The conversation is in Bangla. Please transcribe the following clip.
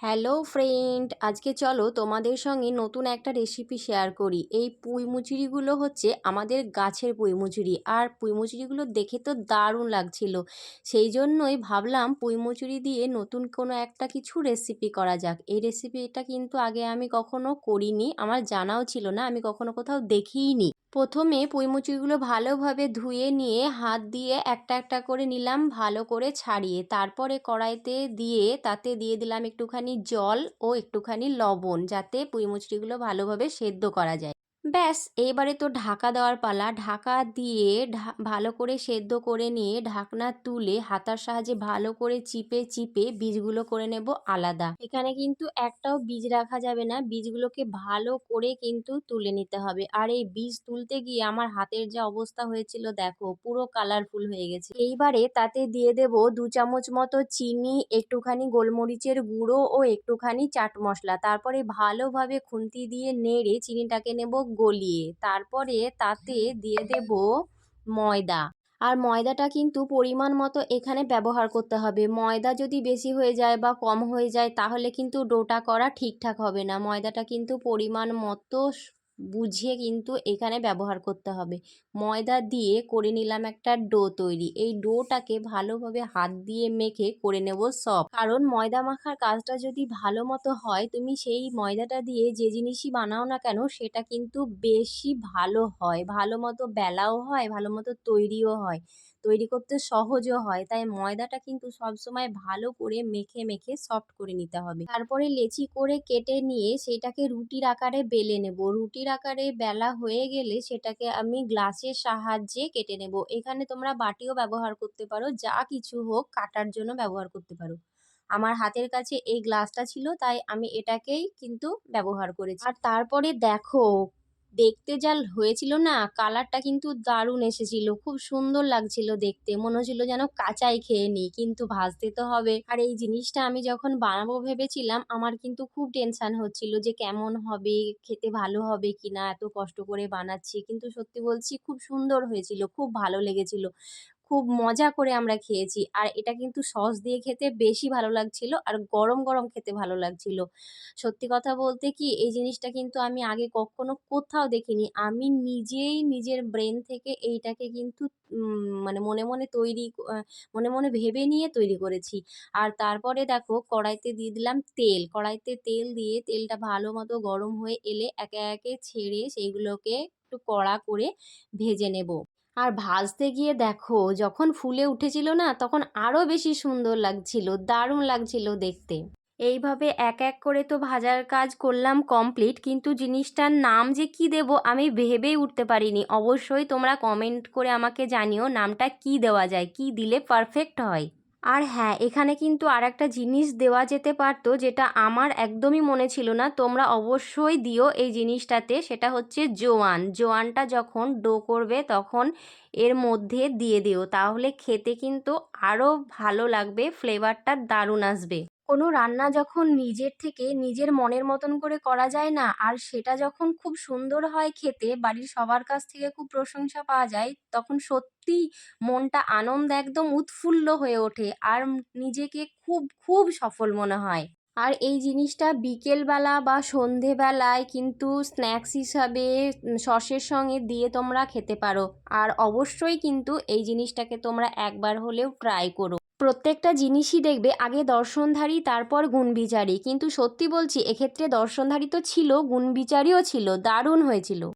হ্যালো ফ্রেন্ড, আজকে চলো তোমাদের সঙ্গে নতুন একটা রেসিপি শেয়ার করি। এই পুঁই মুচুরিগুলো হচ্ছে আমাদের গাছের পুঁই মুচুরি আর পুঁই মুচুরিগুলো দেখে তো দারুণ লাগছিল। সেই জন্যই ভাবলাম পুঁই মুচুরি দিয়ে নতুন কোনো একটা কিছু রেসিপি করা যাক। এই রেসিপিটা কিন্তু আগে আমি কখনো করিনি, আমার জানাও ছিল না, আমি কখনো কোথাও দেখিইনি। প্রথমে পুঁইমুচিগুলো ভালোভাবে ধুয়ে নিয়ে হাত দিয়ে একটা একটা করে নিলাম ভালো করে ছাড়িয়ে। তারপরে কড়াইতে দিয়ে তাতে দিয়ে দিলাম একটুখানি জল ও একটুখানি লবণ যাতে পুঁইমুচড়িগুলো ভালোভাবে সেদ্ধ করা যায়। ব্যাস এবারে তো ঢাকা দেওয়ার পালা। ঢাকা দিয়ে ভালো করে সেদ্ধ করে নিয়ে ঢাকনা তুলে হাতার সাহায্যে ভালো করে চিপে চিপে বীজগুলো করে নেব আলাদা। এখানে কিন্তু একটাও বীজ রাখা যাবে না। বীজগুলোকে ভালো করে কিন্তু তুলে নিতে হবে। আর এই বীজ তুলতে গিয়ে আমার হাতের যা অবস্থা হয়েছিল, দেখো, পুরো কালারফুল হয়ে গেছে। এইবারে তাতে দিয়ে দেব দু চামচ মতো চিনি, একটুখানি গোলমরিচের গুঁড়ো ও একটুখানি চাট মশলা। তারপরে ভালোভাবে খুন্তি দিয়ে নেড়ে চিনিটাকে নেব গলিয়ে, তারপরে তাতে দিয়ে দেব ময়দা। আর ময়দাটা কিন্তু পরিমাণ মতো এখানে ব্যবহার করতে হবে। ময়দা যদি বেশি হয়ে যায় বা কম হয়ে যায়, তাহলে কিন্তু ডোটা করা ঠিকঠাক হবে না। ময়দাটা কিন্তু পরিমাণ মতো বুঝে কিন্তু এখানে ব্যবহার করতে হবে। ময়দা দিয়ে করে নিলাম একটা ডো তৈরি। এই ডোটাকে ভালোভাবে হাত দিয়ে মেখে করে নেব সব। কারণ ময়দা মাখার কাজটা যদি ভালো মতো হয়, তুমি সেই ময়দাটা দিয়ে যে জিনিসই বানাও না কেন, সেটা কিন্তু বেশি ভালো হয়। ভালো মতো বেলাও হয়, ভালো মতো তৈরিও হয়। তৈরি করতে সহজও হয়। তাই ময়দাটা কিন্তু সবসময় ভালো করে মেখে মেখে সফট করে নিতে হবে। তারপরে লেচি করে কেটে নিয়ে সেটাকে রুটির আকারে বেলে নেব। রুটির আকারে বেলা হয়ে গেলে সেটাকে আমি গ্লাসের সাহায্যে কেটে নেব। এখানে তোমরা বাটিও ব্যবহার করতে পারো, যা কিছু হোক কাটার জন্য ব্যবহার করতে পারো। আমার হাতের কাছে এই গ্লাসটা ছিল, তাই আমি এটাকেই কিন্তু ব্যবহার করেছি। আর তারপরে দেখো দেখতে যা হয়েছিল না, কালারটা কিন্তু দারুণ এসেছিল। খুব সুন্দর লাগছিল দেখতে। মনে হচ্ছিল যেন কাঁচাই খেয়ে নি কিন্তু ভাজতে তো হবে। আর এই জিনিসটা আমি যখন বানাবো ভেবেছিলাম, আমার কিন্তু খুব টেনশান হচ্ছিল যে কেমন হবে, খেতে ভালো হবে কি না এত কষ্ট করে বানাচ্ছি। কিন্তু সত্যি বলছি, খুব সুন্দর হয়েছিল, খুব ভালো লেগেছিল। খুব মজা করে আমরা খেয়েছি। আর এটা কিন্তু সস দিয়ে খেতে বেশি ভালো লাগছিল আর গরম গরম খেতে ভালো লাগছিল। সত্যি কথা বলতে কি, এই জিনিসটা কিন্তু আমি আগে কখনো কোথাও দেখিনি। আমি নিজেই নিজের ব্রেন থেকে এইটাকে কিন্তু মানে মনে মনে তৈরি মনে মনে ভেবে নিয়ে তৈরি করেছি। আর তারপরে দেখো কড়াইতে দিয়ে দিলাম তেল। কড়াইতে তেল দিয়ে তেলটা ভালো মতো গরম হয়ে এলে একে একে ছেড়ে সেইগুলোকে একটু কড়া করে ভেজে নেব। আর ভাজতে গিয়ে দেখো, যখন ফুলে উঠেছিল না, তখন আরও বেশি সুন্দর লাগছিল, দারুণ লাগছিল দেখতে। এইভাবে এক এক করে তো ভাজার কাজ করলাম কমপ্লিট কিন্তু জিনিসটার নাম যে কি দেব আমি ভেবেই উঠতে পারিনি। অবশ্যই তোমরা কমেন্ট করে আমাকে জানিও নামটা কি দেওয়া যায়, কি দিলে পারফেক্ট হয়। আর হ্যাঁ এখানে কিন্তু আর একটা জিনিস দেওয়া যেতে পারত যেটা আমার একদমই মনে ছিল না। তোমরা অবশ্যই দিও এই জিনিসটাতে, সেটা হচ্ছে জোয়ান। জোয়ানটা যখন ডো করবে তখন এর মধ্যে দিয়ে দিও। তাহলে খেতে কিন্তু আরও ভালো লাগবে ফ্লেভারটা দারুণ আসবে। কোনো রান্না যখন নিজের থেকে নিজের মনের মতন করে করা যায় না, আর সেটা যখন খুব সুন্দর হয় খেতে, বাড়ির সবার কাছ থেকে খুব প্রশংসা পাওয়া যায়, তখন সত্যিই মনটা আনন্দ একদম উৎফুল্ল হয়ে ওঠে আর নিজেকে খুব খুব সফল মনে হয়। আর এই জিনিসটা বিকেলবেলা বা সন্ধেবেলায় কিন্তু স্ন্যাক্স হিসাবে সসের সঙ্গে দিয়ে তোমরা খেতে পারো। আর অবশ্যই কিন্তু এই জিনিসটাকে তোমরা একবার হলেও ট্রাই করো। প্রত্যেকটা জিনিসই দেখবে, আগে দর্শনধারী, তারপর গুণবিচারী। কিন্তু সত্যি বলছি, এক্ষেত্রে দর্শনধারী তো ছিল, গুণবিচারীও ছিল, দারুণ হয়েছিল।